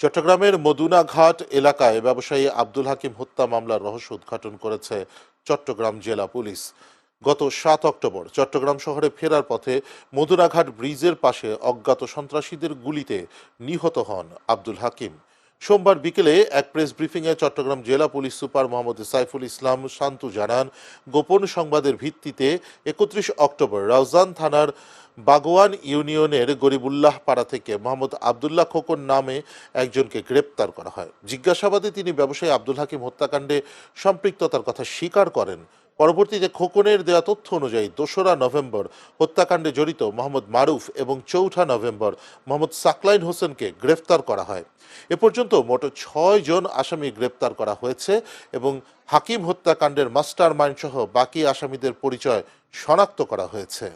চট্টগ্রামের মদুনাঘাট এলাকায় ব্যবসায়ী আব্দুল হাকিম হত্যা মামলার রহস্য উদ্ঘাটন করেছে চট্টগ্রাম জেলা পুলিশ। গত সাত অক্টোবর চট্টগ্রাম শহরে ফেরার পথে মদুনাঘাট ব্রিজের পাশে অজ্ঞাত সন্ত্রাসীদের গুলিতে নিহত হন আব্দুল হাকিম। সোমবার বিকেলে এক প্রেস ব্রিফিংয়ে চট্টগ্রাম জেলা পুলিশ সুপার মোহাম্মদ সাইফুল ইসলাম শান্তু জানান, গোপন সংবাদের ভিত্তিতে একত্রিশ অক্টোবর রাউজান থানার বাগোয়ান ইউনিয়নের গরিবুল্লাহ পাড়া থেকে মোহাম্মদ আবদুল্লাহ খোকন নামে একজনকে গ্রেপ্তার করা হয়। জিজ্ঞাসাবাদে তিনি ব্যবসায়ী আব্দুল হাকিম হত্যাকাণ্ডে সম্পৃক্ততার কথা স্বীকার করেন। পরবর্তীতে খোকনের দেওয়া তথ্য অনুযায়ী দোসরা নভেম্বর হত্যাকাণ্ডে জড়িত মোহাম্মদ মারুফ এবং চৌঠা নভেম্বর মোহাম্মদ সাকলাইন হোসেনকে গ্রেফতার করা হয়। এ পর্যন্ত মোট ছয় জন আসামি গ্রেপ্তার করা হয়েছে এবং হাকিম হত্যাকাণ্ডের মাস্টার মাইন্ড সহ বাকি আসামিদের পরিচয় শনাক্ত করা হয়েছে।